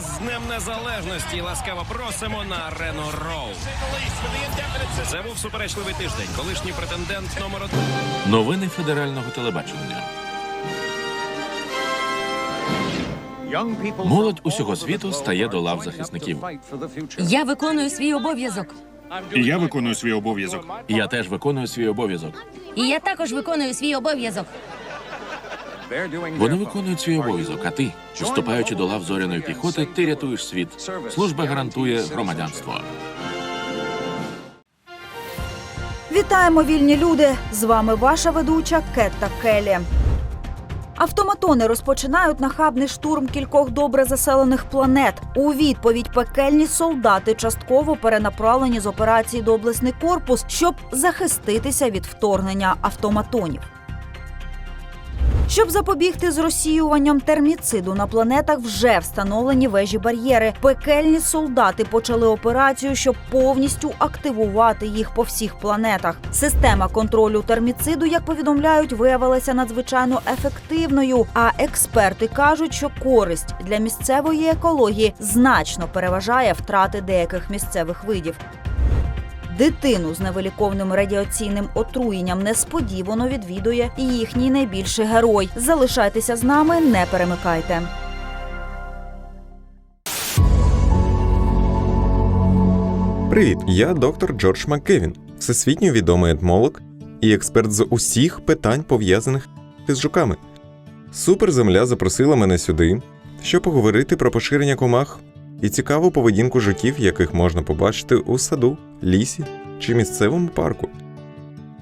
вас з Днем Незалежності ласкаво просимо на арену Роу. Це був суперечливий тиждень. Колишній претендент номер один. Новини федерального телебачення. Молодь усього світу стає до лав захисників. Я виконую свій обов'язок. І я виконую свій обов'язок. Я теж виконую свій обов'язок. І я також виконую свій обов'язок. Вони виконують свій обов'язок, а ти, вступаючи до лав зоряної піхоти, ти рятуєш світ. Служба гарантує громадянство. Вітаємо, вільні люди! З вами ваша ведуча Кетта Келі. Автоматони розпочинають нахабний штурм кількох добре заселених планет. У відповідь пекельні солдати частково перенаправлені з операції Доблесний корпус, щоб захиститися від вторгнення автоматонів. Щоб запобігти зросіюванням терміциду на планетах вже встановлені вежі бар'єри. Пекельні солдати почали операцію, щоб повністю активувати їх по всіх планетах. Система контролю терміциду, як повідомляють, виявилася надзвичайно ефективною. А експерти кажуть, що користь для місцевої екології значно переважає втрати деяких місцевих видів. Дитину з невиліковним радіаційним отруєнням несподівано відвідує їхній найбільший герой. Залишайтеся з нами, не перемикайте. Привіт, я доктор Джордж МакКевін, всесвітньо відомий етмолог і експерт з усіх питань пов'язаних із жуками. Суперземля запросила мене сюди, щоб поговорити про поширення комах і цікаву поведінку жуків, яких можна побачити у саду, лісі чи місцевому парку.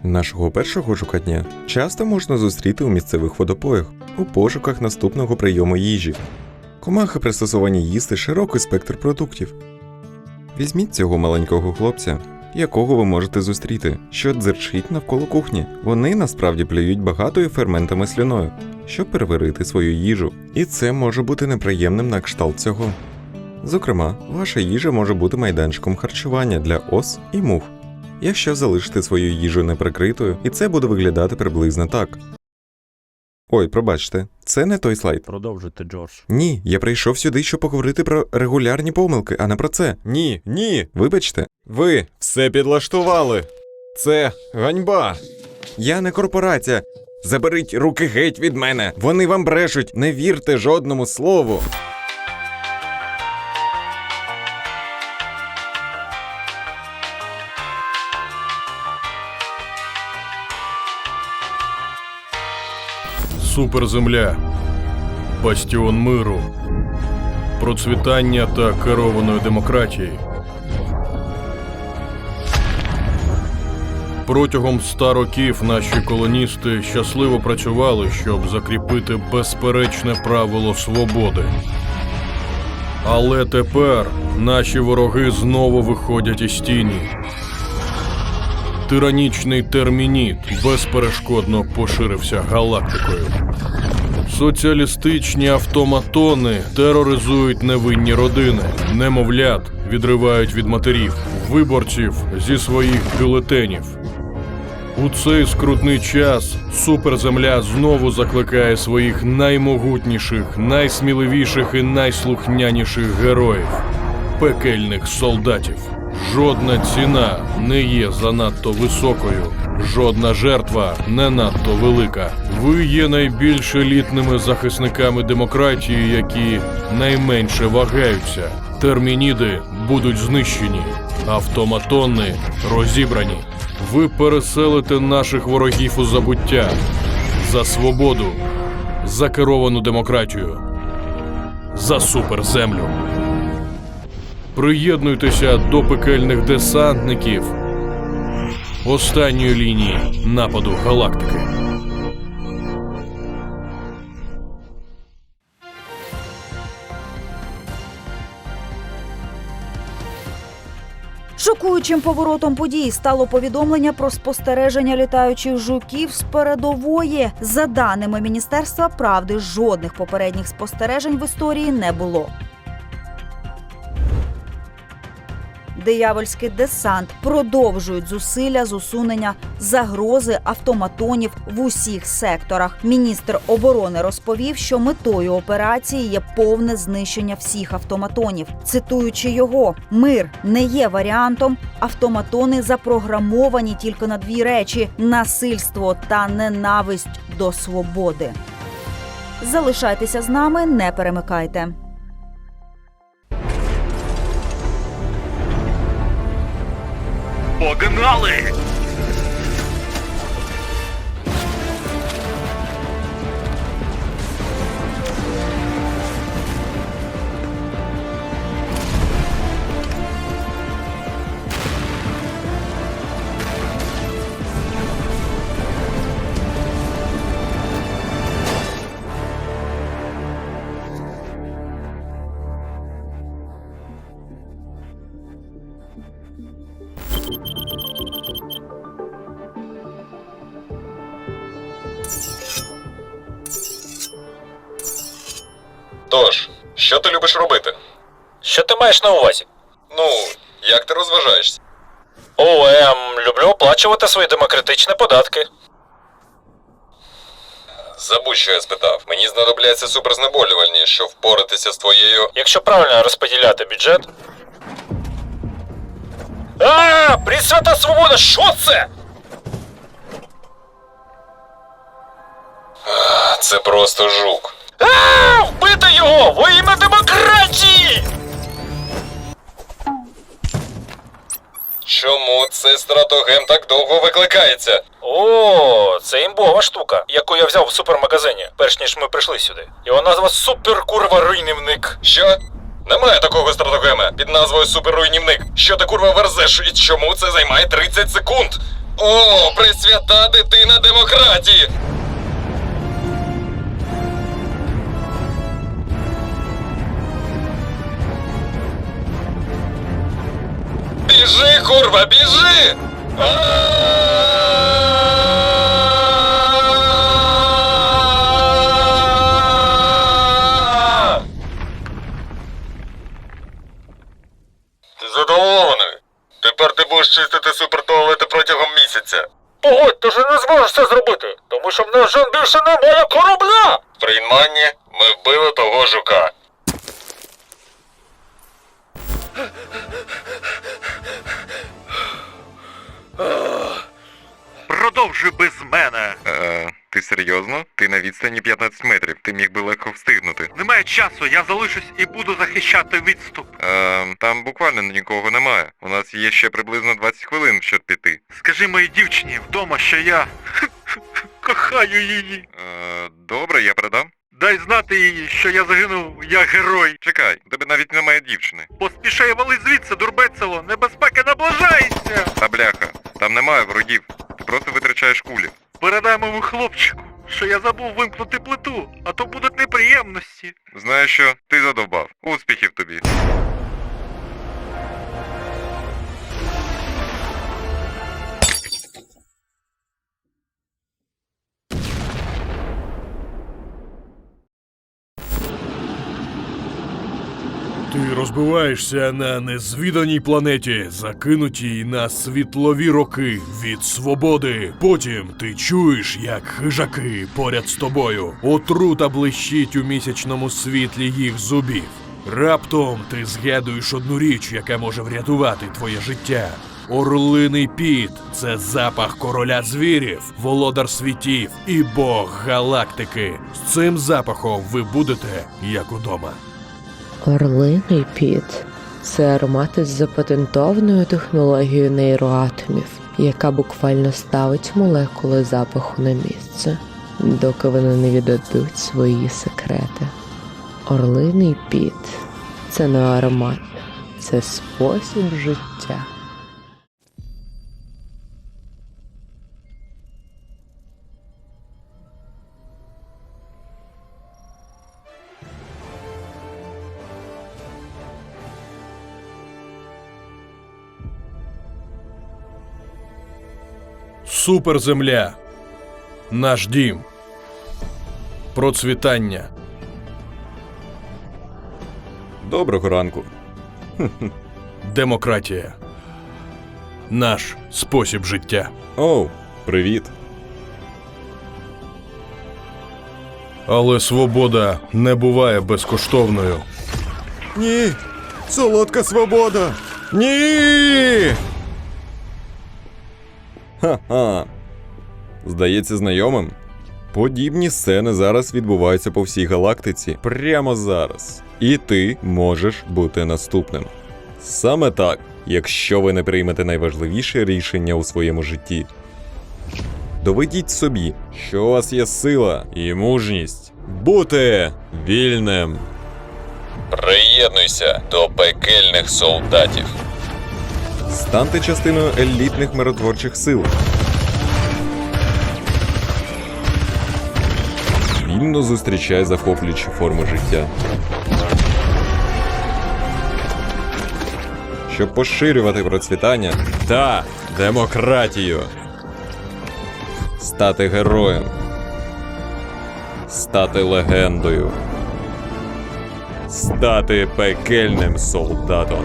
Нашого першого жукатня часто можна зустріти у місцевих водопоях у пошуках наступного прийому їжі. Комахи пристосовані їсти широкий спектр продуктів. Візьміть цього маленького хлопця, якого ви можете зустріти, що дзерчить навколо кухні. Вони насправді плюють багатою ферментами слюною, щоб переварити свою їжу. І це може бути неприємним на кшталт цього. Зокрема, ваша їжа може бути майданчиком харчування для ос і мух. Якщо залишити свою їжу неприкритою, і це буде виглядати приблизно так. Ой, пробачте, це не той слайд. Продовжуйте, Джордж. Ні, я прийшов сюди, щоб поговорити про регулярні помилки, а не про це. Ні, ні. Вибачте, ви все підлаштували. Це ганьба. Я не корпорація. Заберіть руки геть від мене. Вони вам брешуть. Не вірте жодному слову. Суперземля, бастіон миру, процвітання та керованої демократії. Протягом ста років наші колоністи щасливо працювали, щоб закріпити безперечне правило свободи. Але тепер наші вороги знову виходять із тіні. Тиранічний термініт безперешкодно поширився галактикою. Соціалістичні автоматони тероризують невинні родини, немовлят відривають від матерів, виборців зі своїх бюлетенів. У цей скрутний час суперземля знову закликає своїх наймогутніших, найсміливіших і найслухняніших героїв пекельних солдатів. Жодна ціна не є занадто високою, жодна жертва не надто велика. Ви є найбільш елітними захисниками демократії, які найменше вагаються. Термініди будуть знищені, автоматони розібрані. Ви переселите наших ворогів у забуття за свободу, за керовану демократію, за суперземлю. Приєднуйтеся до пекельних десантників останньої лінії нападу галактики. Шокуючим поворотом подій стало повідомлення про спостереження літаючих жуків з передової. За даними Міністерства правди, жодних попередніх спостережень в історії не було. Диявольський десант продовжують зусилля з усунення загрози автоматонів в усіх секторах. Міністр оборони розповів, що метою операції є повне знищення всіх автоматонів. Цитуючи його, мир не є варіантом. Автоматони запрограмовані тільки на дві речі: насильство та ненависть до свободи. Залишайтеся з нами, не перемикайте. Погнали! Тож, що ти любиш робити? Що ти маєш на увазі? Ну, як ти розважаєшся? О, ем, люблю оплачувати свої демократичні податки. Забудь, що я спитав. Мені знадобляться суперзнеболювальні, щоб впоратися з твоєю. Якщо правильно розподіляти бюджет. А, Пресвята свобода, що це? Це просто жук. А, вбити його! Во ім'я демократії! Чому цей стратогем так довго викликається? О, це імбова штука, яку я взяв в супермагазині, перш ніж ми прийшли сюди. Його назва суперкурва руйнівник. Що? Немає такого стратогема під назвою Суперруйнівник. Що ти курва верзеш і чому це займає 30 секунд? О, пресвята дитина демократії! Курва, біжи! Ти задоволений? Тепер ти будеш чистити супертуалети протягом місяця. Погодь, ти ж не зможеш це зробити, тому що в нас вже більше немає корабля! В прийманні ми вбили того жука. Продовжуй без мене. Е, ти серйозно? Ти на відстані 15 метрів. Ти міг би легко встигнути. Немає часу, я залишусь і буду захищати відступ. Е, там буквально нікого немає. У нас є ще приблизно 20 хвилин, щоб піти. Скажи моїй дівчині вдома, що я кохаю її. Е, добре, я передам. Дай знати їй, що я загинув як герой. Чекай, у тебе навіть немає дівчини. Поспішай вали звідси, дурбецело, небезпека наближається. Та бляха, там немає ворогів. Ти просто витрачаєш кулі. Передай моєму хлопчику, що я забув вимкнути плиту, а то будуть неприємності. Знаєш що, ти задовбав. Успіхів тобі. Ти розбиваєшся на незвіданій планеті, закинутій на світлові роки від свободи. Потім ти чуєш, як хижаки поряд з тобою. Отрута блищить у місячному світлі їх зубів. Раптом ти згадуєш одну річ, яка може врятувати твоє життя. Орлиний піт це запах короля звірів, володар світів і бог галактики. З цим запахом ви будете як удома. Орлиний піт це аромат із запатентованою технологією нейроатомів, яка буквально ставить молекули запаху на місце, доки вони не віддадуть свої секрети. Орлиний піт це не аромат, це спосіб життя. Суперземля. Наш дім. Процвітання. Доброго ранку. демократія. Наш спосіб життя. Оу, привіт. Але свобода не буває безкоштовною. Ні! Солодка свобода! Ні! Ха-ха. Здається знайомим. Подібні сцени зараз відбуваються по всій галактиці прямо зараз. І ти можеш бути наступним. Саме так, якщо ви не приймете найважливіше рішення у своєму житті. Доведіть собі, що у вас є сила і мужність бути вільним. Приєднуйся до пекельних солдатів. Станьте частиною елітних миротворчих сил. Вільно зустрічай захоплюючі форми життя. Щоб поширювати процвітання та демократію. Стати героєм. Стати легендою. Стати пекельним солдатом.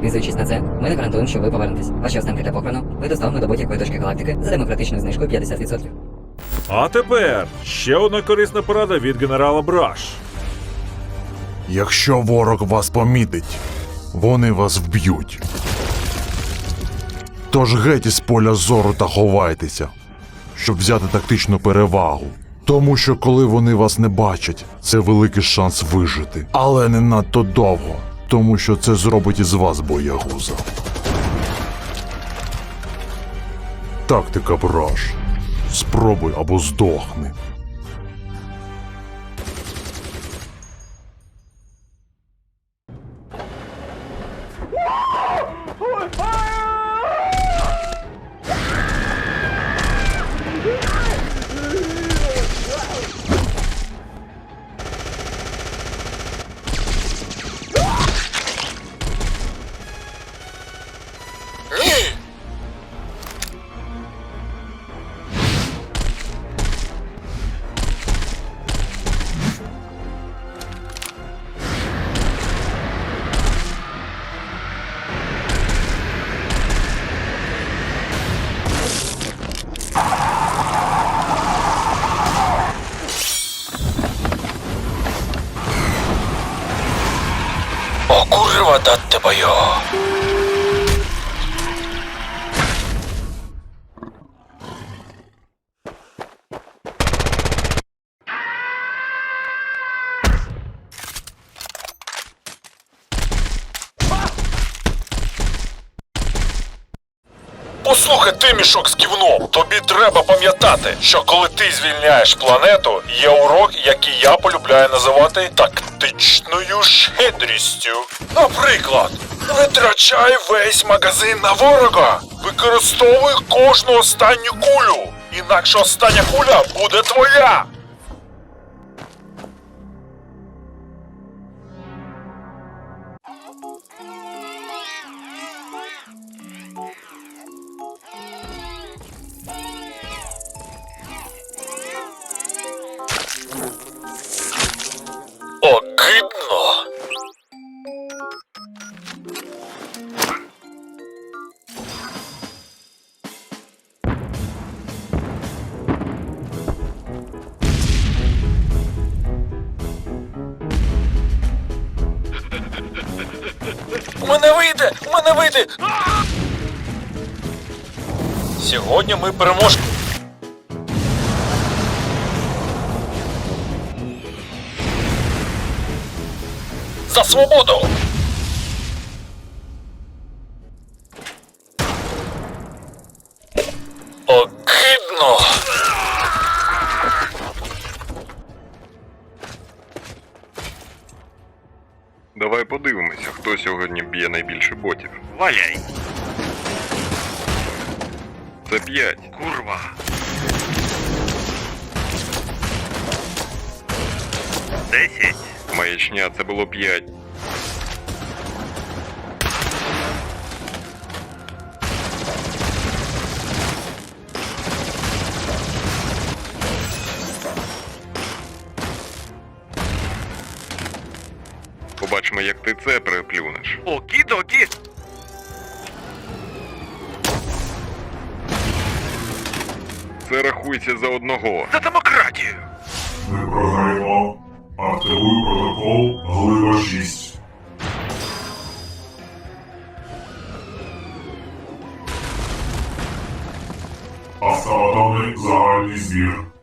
Підписуючись на це, ми не гарантуємо, що ви повернетесь. Ваші останки та похорону ви доставимо до будь-якої точки галактики за демократичною знижкою 50%. А тепер ще одна корисна порада від генерала Браш. Якщо ворог вас помітить, вони вас вб'ють. Тож геть із поля зору та ховайтеся, щоб взяти тактичну перевагу. Тому що коли вони вас не бачать, це великий шанс вижити. Але не надто довго, тому що це зробить із вас боягуза. Тактика браш. Спробуй або здохни. Послухай ти, мішок з ківном, тобі треба пам'ятати, що коли ти звільняєш планету, є урок, який я полюбляю називати тактичною щедрістю. Наприклад, витрачай весь магазин на ворога, використовуй кожну останню кулю, інакше остання куля буде твоя. Сьогодні ми переможемо. За свободу! Огидно! Давай подивимося, хто сьогодні б'є найбільше ботів. Валяй. Це п'ять. Курва. Десять. Маячня, це було п'ять. Побачимо. Як ти це переплюнеш. Окі-докі. Рахується за одного. За демократію. Ми програємо. Активую протокол Глиба 6. Автоатомний загальний збір.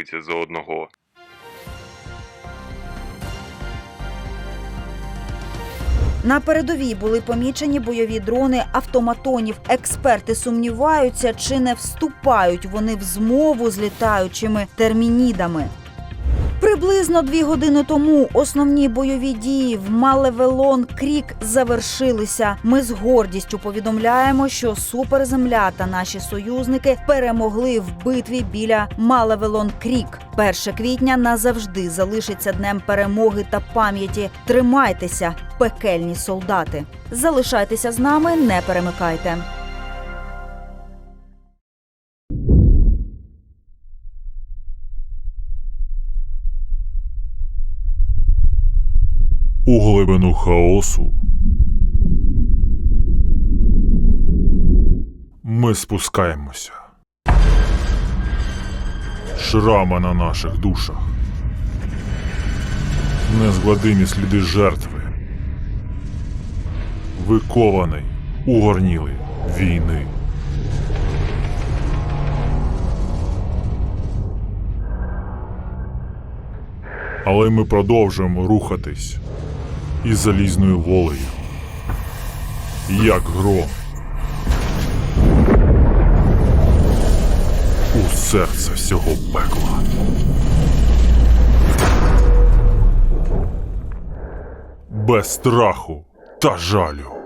Одно за одного. На передовій були помічені бойові дрони автоматонів. Експерти сумніваються, чи не вступають вони в змову з літаючими термінідами. Приблизно дві години тому основні бойові дії в Малевелон Крік завершилися. Ми з гордістю повідомляємо, що суперземля та наші союзники перемогли в битві біля Малевелон Крік. 1 квітня назавжди залишиться днем перемоги та пам'яті. Тримайтеся, пекельні солдати. Залишайтеся з нами, не перемикайте. У глибину хаосу. Ми спускаємося. Шрами на наших душах. Незгладимі сліди жертви. Викований, угорнілий війни. Але ми продовжуємо рухатись із залізною волею. Як гром. У серце всього пекла. Без страху та жалю.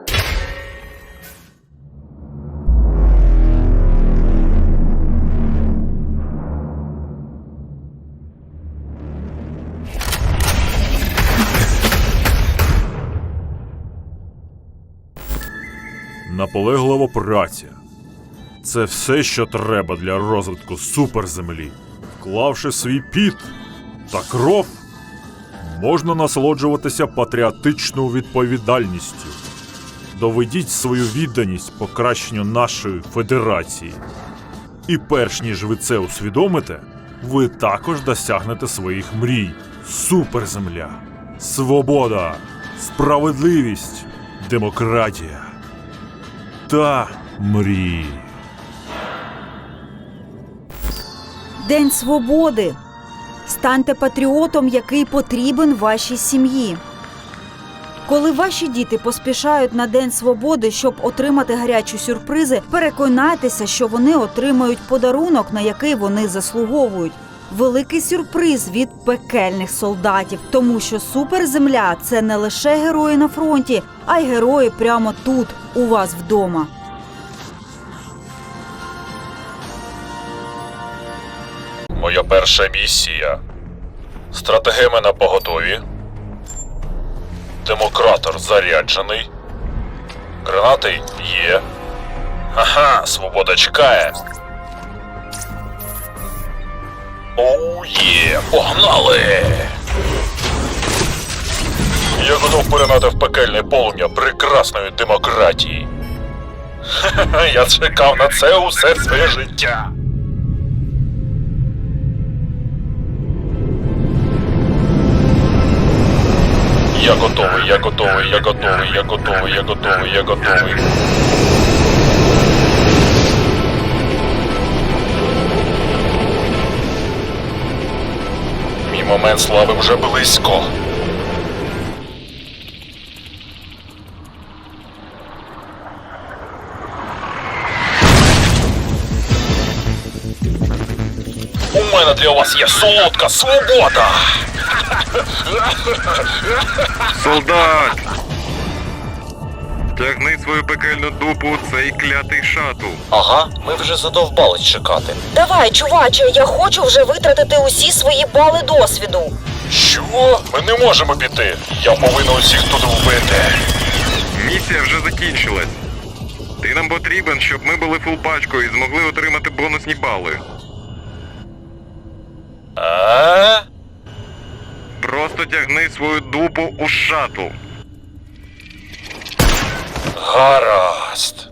Наполеглива праця. Це все, що треба для розвитку суперземлі. Вклавши свій піт та кров, можна насолоджуватися патріотичною відповідальністю. Доведіть свою відданість покращенню нашої федерації. І перш ніж ви це усвідомите, ви також досягнете своїх мрій. Суперземля, свобода, справедливість, демократія та мрії. День свободи. Станьте патріотом, який потрібен вашій сім'ї. Коли ваші діти поспішають на День свободи, щоб отримати гарячі сюрпризи, переконайтеся, що вони отримають подарунок, на який вони заслуговують. Великий сюрприз від пекельних солдатів, тому що суперземля це не лише герої на фронті, а й герої прямо тут, у вас вдома. Моя перша місія. Стратегеми на поготові. Демократор заряджений. Гранати є. Ага, свобода чекає. Оу є, погнали! Я готов поринати в пекельне полум'я прекрасної демократії. Я чекав на це усе своє життя. Я готовий, я готовий, я готовий, я готовий, я готовий, я готовий. Цей момент слави вже близько. У мене для вас є солодка свобода. Солдат! Тягни свою пекельну дупу у цей клятий шату. Ага, ми вже задовбались чекати. Давай, чуваче, я хочу вже витратити усі свої бали досвіду. Що? Ми не можемо піти. Я повинен усіх тут вбити. Місія вже закінчилась. Ти нам потрібен, щоб ми були фулпачкою і змогли отримати бонусні бали. А? Просто тягни свою дупу у шату. Гаразд.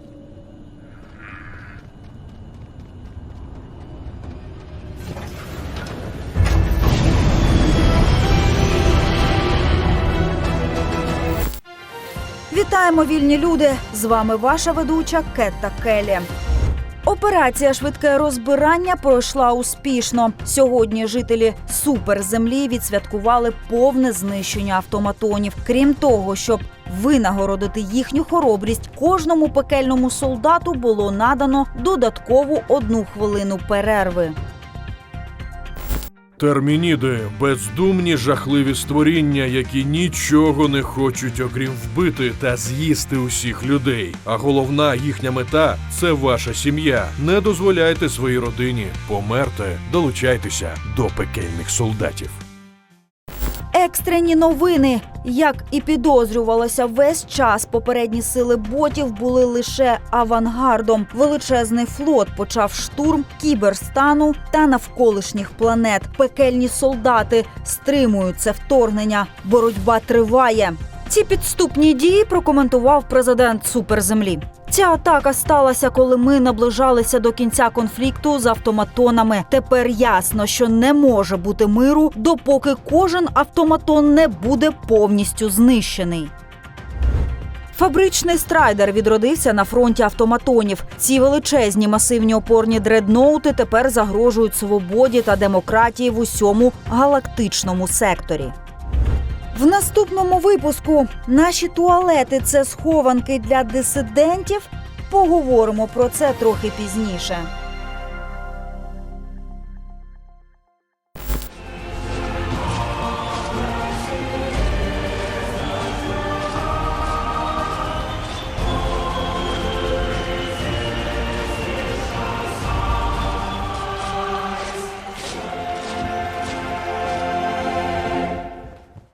Вітаємо, вільні люди! З вами ваша ведуча Кетта Келі. Операція швидке розбирання пройшла успішно. Сьогодні жителі суперземлі відсвяткували повне знищення автоматонів. Крім того, щоб винагородити їхню хоробрість, кожному пекельному солдату було надано додаткову одну хвилину перерви. Термініди бездумні жахливі створіння, які нічого не хочуть, окрім вбити та з'їсти усіх людей. А головна їхня мета це ваша сім'я. Не дозволяйте своїй родині померти. Долучайтеся до пекельних солдатів. Екстрені новини. Як і підозрювалося, весь час попередні сили ботів були лише авангардом. Величезний флот почав штурм кіберстану та навколишніх планет. Пекельні солдати стримують це вторгнення. Боротьба триває. Ці підступні дії прокоментував президент суперземлі. Ця атака сталася, коли ми наближалися до кінця конфлікту з автоматонами. Тепер ясно, що не може бути миру, допоки кожен автоматон не буде повністю знищений. Фабричний страйдер відродився на фронті автоматонів. Ці величезні масивні опорні дредноути тепер загрожують свободі та демократії в усьому галактичному секторі. В наступному випуску наші туалети це схованки для дисидентів. Поговоримо про це трохи пізніше.